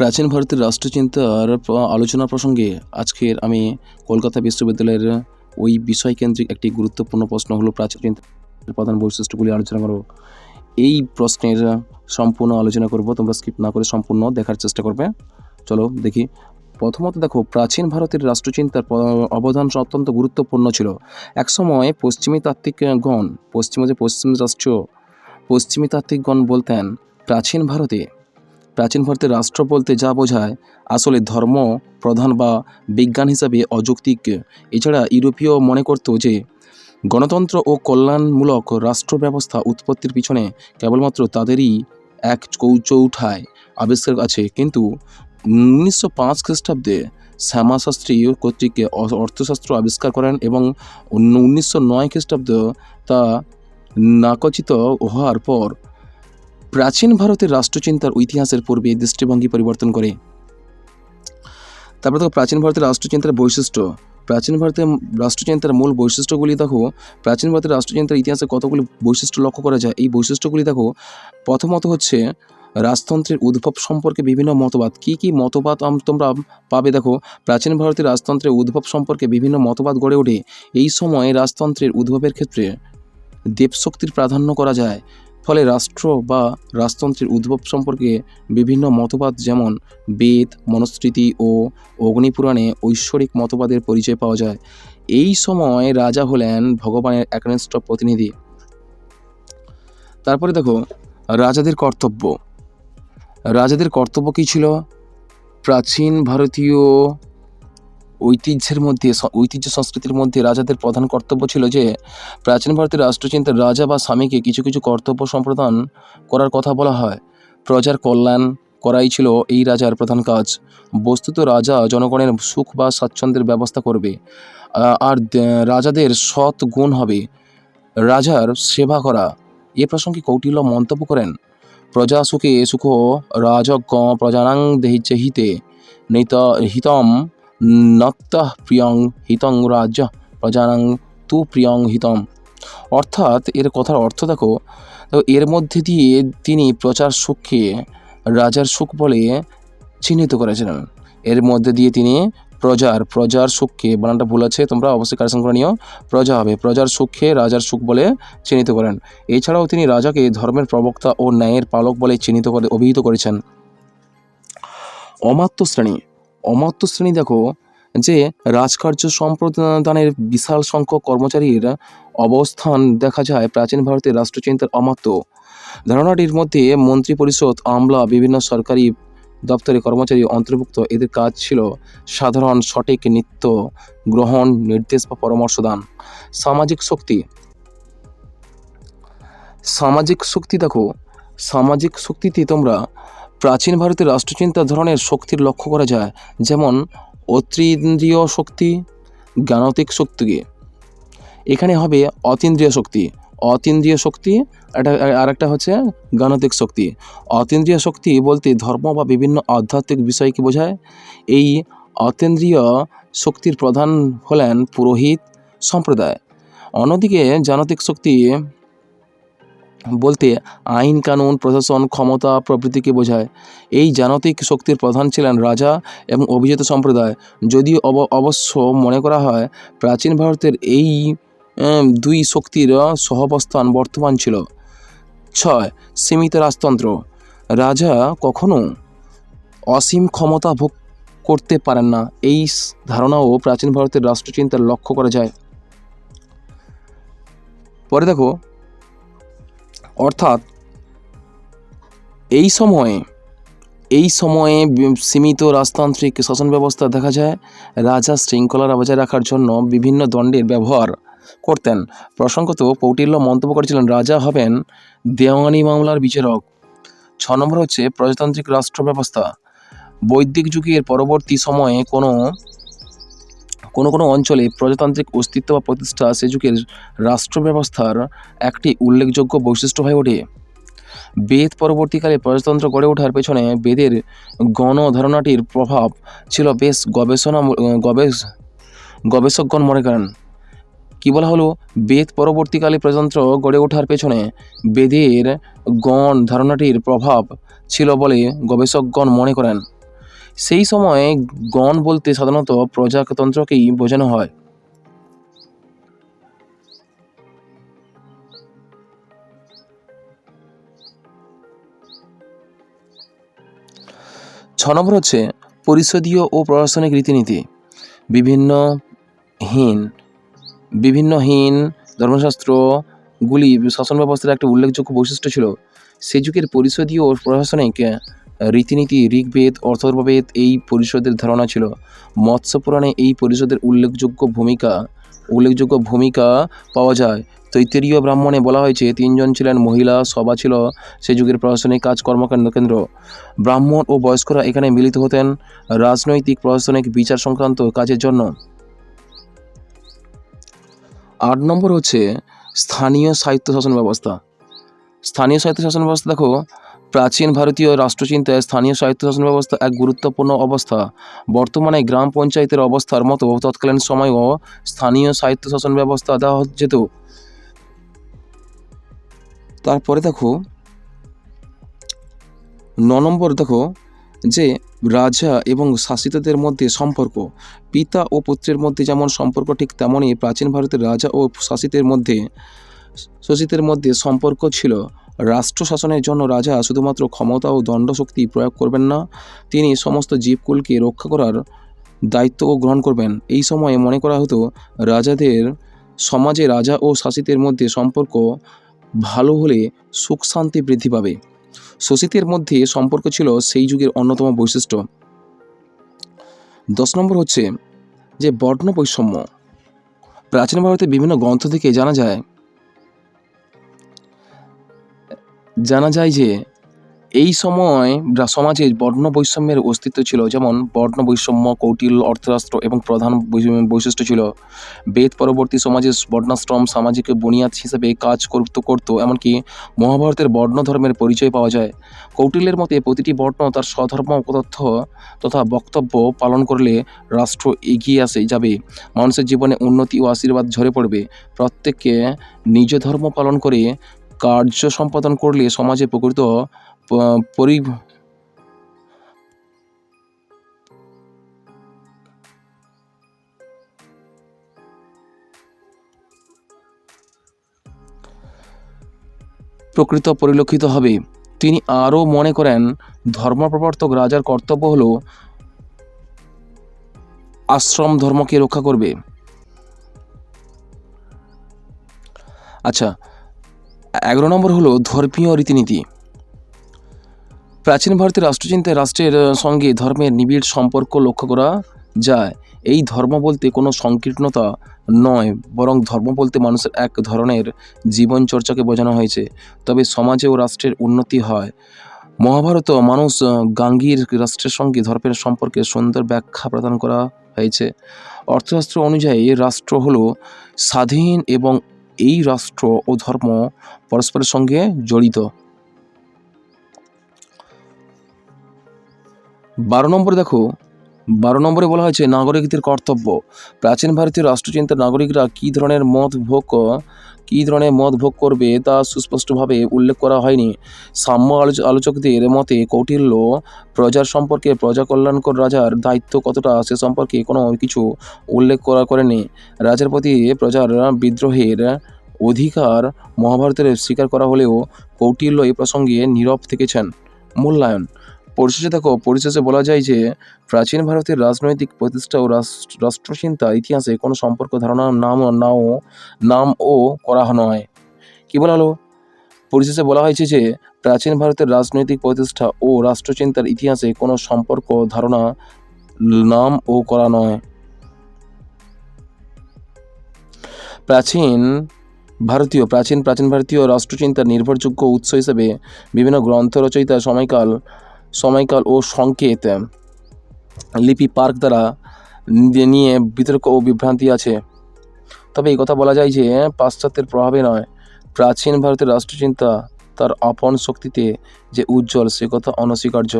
প্রাচীন ভারতের রাষ্ট্রচিন্তার আলোচনা প্রসঙ্গে আজকের আমি কলকাতা বিশ্ববিদ্যালয়ের ওই বিষয়কেন্দ্রিক একটি গুরুত্বপূর্ণ প্রশ্ন হলো প্রাচীন চিন্তার প্রধান বৈশিষ্ট্যগুলি আলোচনা করো এই প্রশ্নের সম্পূর্ণ আলোচনা করব, তোমরা স্কিপ না করে সম্পূর্ণ দেখার চেষ্টা করবে। চলো দেখি। প্রথমত দেখো, প্রাচীন ভারতের রাষ্ট্রচিন্তার অবদান অত্যন্ত গুরুত্বপূর্ণ ছিল। একসময় পশ্চিমী তাত্ত্বিকগণ, পশ্চিমে যে পশ্চিম রাষ্ট্র, পশ্চিমী তাত্ত্বিকগণ বলতেন, প্রাচীন ভারতে প্রাচীন ভারতের রাষ্ট্র বলতে যা বোঝায়, আসলে ধর্ম প্রধান বা বিজ্ঞান হিসাবে অযৌক্তিক। এছাড়া ইউরোপীয় মনে করত যে, গণতন্ত্র ও কল্যাণমূলক রাষ্ট্র ব্যবস্থা উৎপত্তির পিছনে কেবলমাত্র তাদেরই এক চৌ- চৌঠায় আবিষ্কার আছে। কিন্তু উনিশশো পাঁচ খ্রিস্টাব্দে শ্যামাশাস্ত্রী কর্তৃক অর্থশাস্ত্র আবিষ্কার করেন এবং উনিশশো নয় খ্রিস্টাব্দে তা নাকচিত হওয়ার পর প্রাচীন ভারতের রাষ্ট্রচিন্তার ইতিহাসের পূর্বে দৃষ্টিভঙ্গি পরিবর্তন করে। তারপর দেখো, প্রাচীন ভারতের রাষ্ট্রচিন্তার বৈশিষ্ট্য। প্রাচীন ভারতের রাষ্ট্রচিন্তার মূল বৈশিষ্ট্যগুলি দেখো, প্রাচীন ভারতের রাষ্ট্রচিন্তার ইতিহাসে কতগুলি বৈশিষ্ট্য লক্ষ্য করা যায়? এই বৈশিষ্ট্যগুলি দেখো, প্রথমত হচ্ছে রাজতন্ত্রের উদ্ভব সম্পর্কে বিভিন্ন মতবাদ। কি কি মতবাদ তোমরা পাবে দেখো? প্রাচীন ভারতের রাজতন্ত্রের উদ্ভব সম্পর্কে বিভিন্ন মতবাদ গড়ে ওঠে। এই সময়ে রাজতন্ত্রের উদ্ভবের ক্ষেত্রে দেবশক্তির প্রাধান্য করা যায়। ফলে রাষ্ট্র বা রাজতন্ত্রের উদ্ভব সম্পর্কে বিভিন্ন মতবাদ যেমন বেদ মনুস্মৃতি ও অগ্নিপুরাণে ঐশ্বরিক মতবাদের পরিচয় পাওয়া যায়। এই সময় রাজা হলেন ভগবানের একনিষ্ঠ প্রতিনিধি। তারপরে দেখো, রাজাদের কর্তব্য। রাজাদের কর্তব্য কী ছিল? প্রাচীন ভারতীয় ঐতিহ্যের মধ্যে ঐতিহ্য সংস্কৃতির মধ্যে রাজাদের প্রধান কর্তব্য ছিল যে, প্রাচীন ভারতের রাষ্ট্রচিন্তার রাজা বা স্বামীকে কিছু কিছু কর্তব্য সম্প্রদান করার কথা বলা হয়। প্রজার কল্যাণ করাই ছিল এই রাজার প্রধান কাজ। বস্তুত রাজা জনগণের সুখ বা স্বাচ্ছন্দ্যের ব্যবস্থা করবে। আর রাজাদের সৎ গুণ হবে। রাজার সেবা করা। এ প্রসঙ্গে কৌটিল্য মন্তব্য করেন, প্রজা সুখে সুখ রাজজ্ঞ প্রজানাং দেহিচ্ছে হিতে নিত হিতম নত্ত প্রিয়ং হিতং রাজ্য, প্রজানাং তু প্রিয়ং হিতম। অর্থাৎ এর কথার অর্থ দেখো, এর মধ্যে দিয়ে তিনি প্রচার সুখকে রাজার সুখ বলে চিহ্নিত করেছিলেন। এর মধ্যে দিয়ে তিনি প্রজার প্রজার সুখকে, বানানটা ভুল আছে, তোমরা অবশ্যই কারেকশন করে নিও, প্রজা হবে, প্রজার সুখকে রাজার সুখ বলে চিহ্নিত করেন। এছাড়াও তিনি রাজাকে ধর্মের প্রবক্তা ও ন্যায়ের পালক বলে চিহ্নিত করে, অভিহিত করেছেন। অমাত্য শ্রেণি অমাত্য শ্রেণি দেখো, যে রাজকার্য সম্প্রদানের বিশাল সংখ্যক কর্মচারীর অবস্থান দেখা যায় প্রাচীন ভারতের রাষ্ট্রচিন্তার অমাত্য। ধারণাটির মধ্যে মন্ত্রী পরিষদ আমলা, বিভিন্ন সরকারি দপ্তরে কর্মচারী অন্তর্ভুক্ত, এদের কাজ ছিল সাধারণ, সঠিক নিত্য গ্রহণ নির্দেশ বা পরামর্শ দান সামাজিক শক্তি। সামাজিক শক্তি দেখো, সামাজিক শক্তিতে তোমরা প্রাচীন ভারতের রাষ্ট্রচিন্তা ধরনের শক্তির লক্ষ্য করা যায়, যেমন অতীন্দ্রিয় শক্তি জ্ঞানতিক শক্তিকে এখানে হবে অতীন্দ্রিয় শক্তি। অতীন্দ্রিয় শক্তি, এটা আর একটা হচ্ছে জ্ঞানতিক শক্তি। অতীন্দ্রিয় শক্তি বলতে ধর্ম বা বিভিন্ন আধ্যাত্মিক বিষয়কে বোঝায়? এই অতীন্দ্রিয় শক্তির প্রধান হলেন পুরোহিত সম্প্রদায়। অন্যদিকে জানতিক শক্তি বলতে আইন কানুন, প্রশাসন, ক্ষমতা প্রভৃতিকে বোঝায়। এই জানতিক শক্তির প্রধান ছিলেন রাজা এবং অভিজাত সম্প্রদায়। যদিও অব, অবশ্য মনে করা হয়, প্রাচীন ভারতের এই দুই শক্তির সহবস্থান বর্তমান ছিল। ছয়, সীমিত রাজতন্ত্র। রাজা কখনো অসীম ক্ষমতা ভোগ করতে পারেন না। এই ধারণাও প্রাচীন ভারতের রাষ্ট্রচিন্তার লক্ষ্য করা যায়। পরে দেখো অর্থাৎ এই সময়ে এই সময়ে সীমিত রাজতান্ত্রিক শাসন ব্যবস্থা দেখা যায়, রাজা শৃঙ্খলা বজায় রাখার জন্য বিভিন্ন দণ্ডের ব্যবহার করতেন। প্রসঙ্গত কৌটিল্য মন্তব্য করেছিলেন, রাজা হবেন দেওয়ানি মামলার বিচারক। ছ নম্বর হচ্ছে প্রজাতান্ত্রিক রাষ্ট্র ব্যবস্থা। বৈদিক যুগের পরবর্তী সময়ে কোনো কোনো কোনো অঞ্চলে প্রজাতান্ত্রিক অস্তিত্ব বা প্রতিষ্ঠা সে যুগের রাষ্ট্র ব্যবস্থার একটি উল্লেখযোগ্য বৈশিষ্ট্য হয়ে ওঠে। বেদ পরবর্তীকালে প্রজাতন্ত্র গড়ে ওঠার পেছনে বেদের গণ ধারণাটির প্রভাব ছিল বেশ গবেষণা গবেষ, গবেষকগণ মনে করেন। কী বলা হলো? বেদ পরবর্তীকালে প্রজাতন্ত্র গড়ে ওঠার পেছনে বেদের গণ ধারণাটির প্রভাব ছিল বলে গবেষকগণ মনে করেন। সেই সময়ে গণ বলতে সাধারণত প্রজাতন্ত্রকেই বোঝানো হয়। ছ নম্বর হচ্ছে পরিষদীয় ও প্রশাসনিক রীতিনীতি। বিভিন্ন হীন বিভিন্নহীন ধর্মশাস্ত্রগুলি শাসন ব্যবস্থার একটা উল্লেখযোগ্য বৈশিষ্ট্য ছিল। সে যুগের পরিষদীয় ও প্রশাসনিক রীতিনীতি, ঋগ্বেদ অথর্ববেদ এই পরিষদের ধারণা ছিল। মৎস্য পুরাণে এই পরিষদের উল্লেখযোগ্য ভূমিকা উল্লেখযোগ্য ভূমিকা পাওয়া যায়। তৈতেরীয় ব্রাহ্মণে বলা হয়েছে, তিনজন ছিলেন মহিলা, সভা ছিল সে যুগের প্রশাসনিক কাজ কর্মকাণ্ড কেন্দ্র। ব্রাহ্মণ ও বয়স্করা এখানে মিলিত হতেন রাজনৈতিক প্রশাসনিক বিচার সংক্রান্ত কাজের জন্য। আট নম্বর হচ্ছে স্থানীয় সাহিত্য শাসন ব্যবস্থা। স্থানীয় সাহিত্য শাসন ব্যবস্থা দেখো প্রাচীন ভারতীয় রাষ্ট্রচিন্তায় স্থানীয় সাহিত্য শাসন ব্যবস্থা এক গুরুত্বপূর্ণ অবস্থা। বর্তমানে গ্রাম পঞ্চায়েতের অবস্থার মতো তৎকালীন সময়ও স্থানীয় সাহিত্য শাসন ব্যবস্থা দেওয়া যেত। তারপরে দেখো, ন নম্বর দেখো, যে রাজা এবং শাসিতদের মধ্যে সম্পর্ক। পিতা ও পুত্রের মধ্যে যেমন সম্পর্ক ঠিক তেমনই প্রাচীন ভারতের রাজা ও শাসিতের মধ্যে শাসিতের মধ্যে সম্পর্ক ছিল। রাষ্ট্র শাসনের জন্য রাজা শুধুমাত্র ক্ষমতা ও দণ্ডশক্তি প্রয়োগ করবেন না, তিনি সমস্ত জীবকুলকে রক্ষা করার দায়িত্বও গ্রহণ করবেন। এই সময়ে মনে করা হতো, রাজাদের সমাজে রাজা ও শাসিতের মধ্যে সম্পর্ক ভালো হলে সুখ শান্তি বৃদ্ধি পাবে। শোষিতের মধ্যে সম্পর্ক ছিল সেই যুগের অন্যতম বৈশিষ্ট্য। দশ নম্বর হচ্ছে যে বর্ণ বৈষম্য। প্রাচীন ভারতের বিভিন্ন গ্রন্থ থেকে জানা যায় জানা যায় যে এই সময় সমাজে বর্ণ বৈষম্যের অস্তিত্ব ছিল। যেমন বর্ণ বৈষম্য, কৌটিল, অর্থশাস্ত্র এবং প্রধান বৈশিষ্ট্য ছিল। বেদ পরবর্তী সমাজে বর্ণাশ্রম, সামাজিক বুনিয়াদ হিসেবে কাজ করত করত। এমনকি মহাভারতের বর্ণ ধর্মের পরিচয় পাওয়া যায়। কৌটিল্যের মতে প্রতিটি বর্ণ তার স্বধর্ম তথ্য তথা বক্তব্য পালন করলে রাষ্ট্র এগিয়ে আসে যাবে। মানুষের জীবনে উন্নতি ও আশীর্বাদ ঝরে পড়বে। প্রত্যেককে নিজ ধর্ম পালন করে কার্য সম্পাদন করলে সমাজে প্রকৃত পরি, প্রকৃত পরিলক্ষিত হবে। তিনি আরও মনে করেন, ধর্মপ্রবর্তক রাজার কর্তব্য হল আশ্রম ধর্মকে রক্ষা করবে। আচ্ছা এগারো নম্বর হলো ধর্মীয় রীতিনীতি। প্রাচীন ভারতের রাষ্ট্রচিন্তায় রাষ্ট্রের সঙ্গে ধর্মের নিবিড় সম্পর্ক লক্ষ্য করা যায়। এই ধর্ম বলতে কোনো সংকীর্ণতা নয়, বরং ধর্ম বলতে মানুষের এক ধরনের জীবনচর্চাকে বোঝানো হয়েছে। তবে সমাজে ও রাষ্ট্রের উন্নতি হয়। মহাভারত মানুষ গাঙ্গীর রাষ্ট্রের সঙ্গে ধর্মের সম্পর্কে সুন্দর ব্যাখ্যা প্রদান করা হয়েছে। অর্থশাস্ত্র অনুযায়ী রাষ্ট্র হলো স্বাধীন এবং এই রাষ্ট্র ও ধর্ম পরস্পরের সঙ্গে জড়িত। বারো নম্বরে দেখো বারো নম্বরে বলা হয়েছে, নাগরিকদের কর্তব্য। প্রাচীন ভারতীয় রাষ্ট্রচিন্তার নাগরিকরা কী ধরনের মত ভোগ, কী ধরনের মত ভোগ করবে তা সুস্পষ্টভাবে উল্লেখ করা হয়নি। সাম্য আলোচ- আলোচকদের মতে কৌটিল্য প্রজার সম্পর্কে প্রজা কল্যাণকর রাজার দায়িত্ব কতটা সে সম্পর্কে কোনো কিছু উল্লেখ করা করেনি রাজার প্রতি প্রজার বিদ্রোহের অধিকার মহাভারতের স্বীকার করা হলেও কৌটিল্য এই প্রসঙ্গে নীরব থেকেছেন। মূল্যায়ন পরিশেষে দেখো, পরিশেষে বলা যায় যে প্রাচীন ভারতের রাজনৈতিক প্রতিষ্ঠা ও রাষ্ট্র- রাষ্ট্রচিন্তা ইতিহাসে কোনো সম্পর্ক ধারণা নাম, নাও, নাম ও করা নয়। কি বলা হলো? পরিশেষে বলা হয়েছে যে প্রাচীন ভারতের রাজনৈতিক প্রতিষ্ঠা ও রাষ্ট্রচিন্তার ইতিহাসে কোনো সম্পর্ক ধারণা নাম ও করা নয়। প্রাচীন ভারতীয়, প্রাচীন প্রাচীন ভারতীয় রাষ্ট্রচিন্তার নির্ভরযোগ্য উৎস হিসেবে বিভিন্ন গ্রন্থ রচয়িতা সময়কাল সময়কাল ও সংকেত, লিপি পার্ক দ্বারা নিয়ে বিতর্ক ও বিভ্রান্তি আছে। তবে এই কথা বলা যায় যে, পাশ্চাত্যের প্রভাবে নয়। প্রাচীন ভারতের রাষ্ট্রচিন্তা তার আপন শক্তিতে যে উজ্জ্বল, সে কথা অনস্বীকার্য।